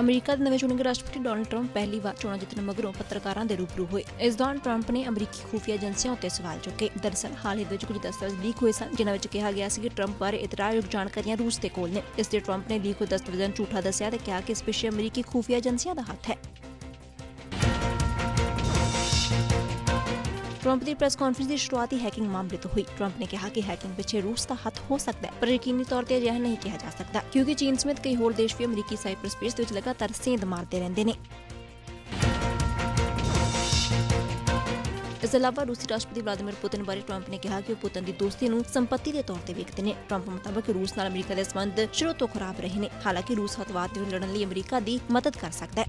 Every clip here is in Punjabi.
ਅਮਰੀਕਾ ਦੇ ਨਵੇਂ ਚੁਣੇ ਗਏ ਰਾਸ਼ਟਰਪਤੀ ਡੋਨਲਡ ਟਰੰਪ ਪਹਿਲੀ ਵਾਰ ਚੋਣਾਂ ਜਿੱਤਣ ਮਗਰੋਂ ਪੱਤਰਕਾਰਾਂ ਦੇ ਰੂਬਰੂ ਹੋਏ। ਇਸ ਦੌਰਾਨ ਟਰੰਪ ਨੇ ਅਮਰੀਕੀ ਖੂਫੀਆ ਏਜੰਸੀਆਂ ਉੱਤੇ ਸਵਾਲ ਚੁੱਕੇ। ਦਰਅਸਲ, ਹਾਲ ਹੀ ਵਿੱਚ ਕੁਝ ਦਸਤਾਵੇਜ਼ ਲੀਕ ਹੋਏ ਸਨ, ਜਿਨ੍ਹਾਂ ਵਿੱਚ ਕਿਹਾ ਗਿਆ ਸੀ ਕਿ ਟਰੰਪ ਬਾਰੇ ਇਤਰਾਜ਼ਯੋਗ ਜਾਣਕਾਰੀਆਂ ਰੂਸ ਦੇ ਕੋਲ ਨੇ। ਇਸ ਦੇ ਟਰੰਪ ਨੇ ਲੀਕ ਹੋਏ ਦਸਤਾਵੇਜ਼ਾਂ ਨੂੰ ਝੂਠਾ ਦੱਸਿਆ ਤੇ ਕਿਹਾ ਕਿ ਇਸ ਪਿੱਛੇ ਅਮਰੀਕੀ ਖੂਫੀਆ ਏਜੰਸੀਆਂ ਦਾ ਹੱਥ ਹੈ। ਟਰੰਪ ਦੀ ਪ੍ਰੈਸ ਕਾਨਫਰੰਸ ਦੀ ਸ਼ੁਰੂਆਤ ਹੈਕਿੰਗ ਮਾਮਲੇ ਤੋਂ ਹੋਈ। ਟਰੰਪ ਨੇ ਕਿਹਾ ਕਿ ਹੈਕਿੰਗ ਪਿੱਛੇ ਰੂਸ ਦਾ ਹੱਥ ਹੋ ਸਕਦਾ ਹੈ, ਪਰ ਯਕੀਨੀ ਤੌਰ ਤੇ ਅਜਿਹਾ ਨਹੀਂ ਕਿਹਾ ਜਾ ਸਕਦਾ, ਕਿਉਂਕਿ ਚੀਨ ਸਮੇਤ ਕਈ ਹੋਰ ਦੇਸ਼ ਵੀ ਅਮਰੀਕੀ ਸਾਈਬਰ ਸਪੇਸ ਦੇ ਵਿੱਚ ਲਗਾਤਾਰ ਸੇਂਧ ਮਾਰਦੇ ਰਹਿੰਦੇ ਨੇ। ਇਸ ਇਲਾਵਾ ਰੂਸੀ ਰਾਸ਼ਟਰਪਤੀ ਵਲਾਦੀਮੀਰ ਪੁਤਿਨ ਬਾਰੇ ਟਰੰਪ ਨੇ ਕਿਹਾ ਕਿ ਉਹ ਪੁਤਿਨ ਦੀ ਦੋਸਤੀ ਨੂੰ ਸੰਪਤੀ ਦੇ ਤੌਰ ਤੇ ਵੇਖਦੇ ਨੇ। ਟਰੰਪ ਮੁਤਾਬਕ ਰੂਸ ਨਾਲ ਅਮਰੀਕਾ ਦੇ ਸਬੰਧ ਸ਼ੁਰੂ ਤੋਂ ਖਰਾਬ ਰਹੇ ਨੇ, ਹਾਲਾਂਕਿ ਰੂਸ ਹਤਵਾਦ ਦੇ ਲੜਨ ਲਈ ਅਮਰੀਕਾ ਦੀ ਮਦਦ ਕਰ ਸਕਦਾ ਹੈ।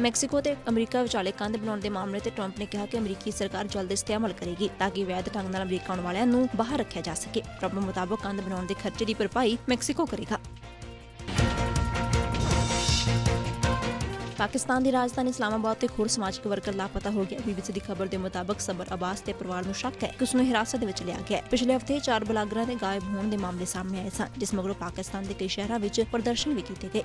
ਮੈਕਸੀਕੋ ਤੇ ਅਮਰੀਕਾ ਵਿਚਾਲੇ ਕੰਧ ਬਣਾਉਣ ਦੇ ਮਾਮਲੇ ਤੇ ਟਰੰਪ ਨੇ ਕਿਹਾ ਕਿ ਅਮਰੀਕੀ ਸਰਕਾਰ ਜਲਦ ਇਸ ਤੇ ਅਮਲ ਕਰੇਗੀ ਤਾਂ ਕਿ ਵੈਧ ਢੰਗ ਨਾਲ ਅਮਰੀਕਾ ਆਉਣ ਵਾਲਿਆਂ ਨੂੰ ਬਾਹਰ ਰੱਖਿਆ ਜਾ ਸਕੇ। ਟਰੰਪ ਮੁਤਾਬਕ ਕੰਧ ਬਣਾਉਣ ਦੇ ਖਰਚੇ ਦੀ ਭਰਪਾਈ ਮੈਕਸੀਕੋ ਕਰੇਗਾ। ਪਾਕਿਸਤਾਨ ਦੀ ਰਾਜਧਾਨੀ ਇਸਲਾਮਾਬਾਦ ਤੇ ਖੁਰ ਸਮਾਜਿਕ ਵਰਕਰ ਲਾਪਤਾ ਹੋ ਗਿਆ। ਬੀਬੀਸੀ ਦੀ ਖਬਰ ਦੇ ਮੁਤਾਬਕ ਸਬਰ ਅਬਾਸ ਤੇ ਪਰਿਵਾਰ ਨੂੰ ਸ਼ੱਕ ਹੈ। ਕਿ ਉਸ ਨੂੰ ਹਿਰਾਸਤ ਵਿੱਚ ਲਿਆ ਗਿਆ ਪਿਛਲੇ ਹਫ਼ਤੇ ਚਾਰ ਬਲਾਗਰਾਂ ਦੇ ਗਾਇਬ ਹੋਣ ਦੇ ਮਾਮਲੇ ਸਾਹਮਣੇ ਆਏ ਸਨ, ਜਿਸ ਮਗਰੋਂ ਪਾਕਿਸਤਾਨ ਦੇ ਕਈ ਸ਼ਹਿਰਾਂ ਵਿੱਚ ਪ੍ਰਦਰਸ਼ਨ ਵੀ ਕੀਤੇ ਗਏ।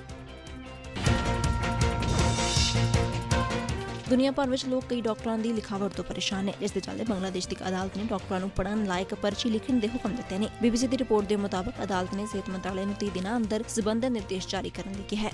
ਦੁਨੀਆ ਭਰ ਵਿੱਚ ਲੋਕ ਕਈ ਡਾਕਟਰਾਂ ਦੀ ਲਿਖਾਵਟ ਤੋਂ ਪਰੇਸ਼ਾਨ ਨੇ। ਇਸ ਦੇ ਚੱਲਦੇ ਬੰਗਲਾਦੇਸ਼ ਦੀ ਅਦਾਲਤ ਨੇ ਡਾਕਟਰਾਂ ਨੂੰ ਪੜਨ ਲਾਇਕ ਪਰਚੀ ਲਿਖਣ ਦੇ ਹੁਕਮ ਦਿੱਤੇ ਨੇ। ਬੀਬੀਸੀ ਦੀ ਰਿਪੋਰਟ ਦੇ ਮੁਤਾਬਕ ਅਦਾਲਤ ਨੇ ਸਿਹਤ ਮੰਤਰਾਲੇ ਨੂੰ 30 ਦਿਨਾਂ ਅੰਦਰ ਸਬੰਧਤ ਨਿਰਦੇਸ਼ ਜਾਰੀ ਕਰਨ ਲਈ ਕਿਹਾ ਹੈ।